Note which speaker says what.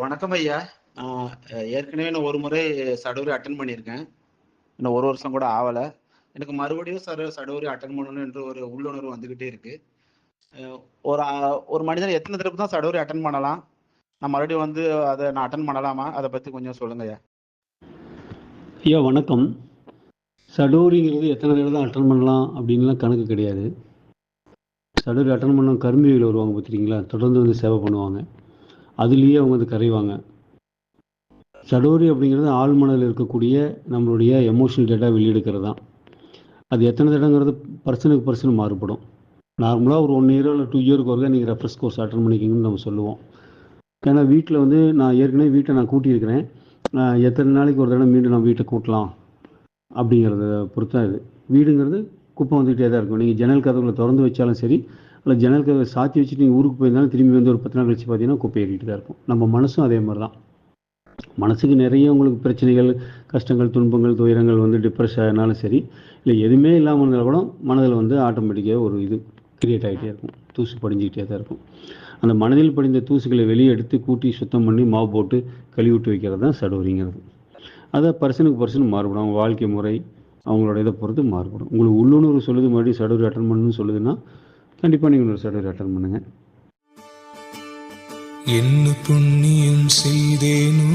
Speaker 1: வணக்கம் ஐயா. நான் ஏற்கனவே நான் ஒரு முறை சடூரி அட்டன் பண்ணியிருக்கேன். இன்னும் ஒரு வருஷம் கூட ஆகலை எனக்கு மறுபடியும் சர சடூரி அட்டன் பண்ணணும் என்ற ஒரு உள்ளுணர்வு வந்துக்கிட்டே இருக்கு. ஒரு ஒரு மனிதன் எத்தனை தடவை தான் சடூரி அட்டன் பண்ணலாம்? நான் மறுபடியும் வந்து அதை நான் அட்டன் பண்ணலாமா? அதை பற்றி கொஞ்சம் சொல்லுங்க ஐயா.
Speaker 2: ஐயா வணக்கம். சடோரிங்கிறது எத்தனை தடவை தான் அட்டன் பண்ணலாம் அப்படின்லாம் கணக்கு கிடையாது. சடோரி அட்டன் பண்ண கரும்பிகள் வருவாங்க பார்த்துருக்கீங்களா? தொடர்ந்து வந்து சேவை பண்ணுவாங்க. அதுலேயே அவங்க வந்து கரைவாங்க. சடோரி அப்படிங்கிறது ஆழ்மனதில் இருக்கக்கூடிய நம்மளுடைய எமோஷனல் டேட்டா வெளியெடுக்கிறது தான் அது எத்தனை தடங்கிறது பர்சனுக்கு பர்சன் மாறுபடும். நார்மலாக ஒரு ஒன் இயரோ இல்லை டூ இயருக்கு ஒருக்கா நீங்கள் ரெஃப்ரெஷ் கோர்ஸ் அட்டன் பண்ணிக்கிங்கன்னு நம்ம சொல்லுவோம். ஏன்னா வீட்டில் வந்து நான் ஏற்கனவே வீட்டை நான் கூட்டியிருக்கிறேன். எத்தனை நாளைக்கு ஒரு தடவை மீண்டும் நான் வீட்டை கூட்டலாம் அப்படிங்கிறத பொறுத்து தான் இது. வீடுங்கிறது குப்பை வந்துகிட்டே தான் இருக்கும். நீங்கள் ஜன்னல் கதவுகளை திறந்து வச்சாலும் சரி இல்லை ஜன்னல் கதவை சாத்தி வச்சுட்டு நீங்கள் ஊருக்கு போயிருந்தாலும் திரும்பி வந்து ஒரு பத்து நாள் கழிச்சு பார்த்தீங்கன்னா குப்பை ஏறிட்டு தான் இருக்கும் நம்ம மனசும் அதே மாதிரி தான் மனசுக்கு நிறைய உங்களுக்கு பிரச்சனைகள் கஷ்டங்கள் துன்பங்கள் துயரங்கள் வந்து டிப்ரெஷ் ஆகினாலும் சரி இல்லை எதுவுமே இல்லாமல் இருந்தாலும் கூட மனதில் வந்து ஆட்டோமேட்டிக்காக ஒரு இது கிரியேட் ஆகிட்டே இருக்கும். தூசு படிஞ்சிக்கிட்டே தான் இருக்கும். அந்த மனதில் படிந்த தூசுகளை வெளியே எடுத்து கூட்டி சுத்தம் பண்ணி மாவு போட்டு கழுவிட்டு வைக்கிறது தான் சடுவரிங்கிறது அதை பர்சனுக்கு பர்சன் மாறுபடும். அவங்க வாழ்க்கை முறை அவங்களோட இதை பொறுத்து மாறுபடும். உங்களுக்கு உள்ளுணர்வு சொல்லுது மறுபடியும் சடோரி அட்டன் பண்ணணும்னு சொல்லுதுன்னா கண்டிப்பாக நீங்கள் ஒரு சடோரி அட்டன் பண்ணுங்கள்
Speaker 3: என்ன புண்ணியம் செய்தேனோ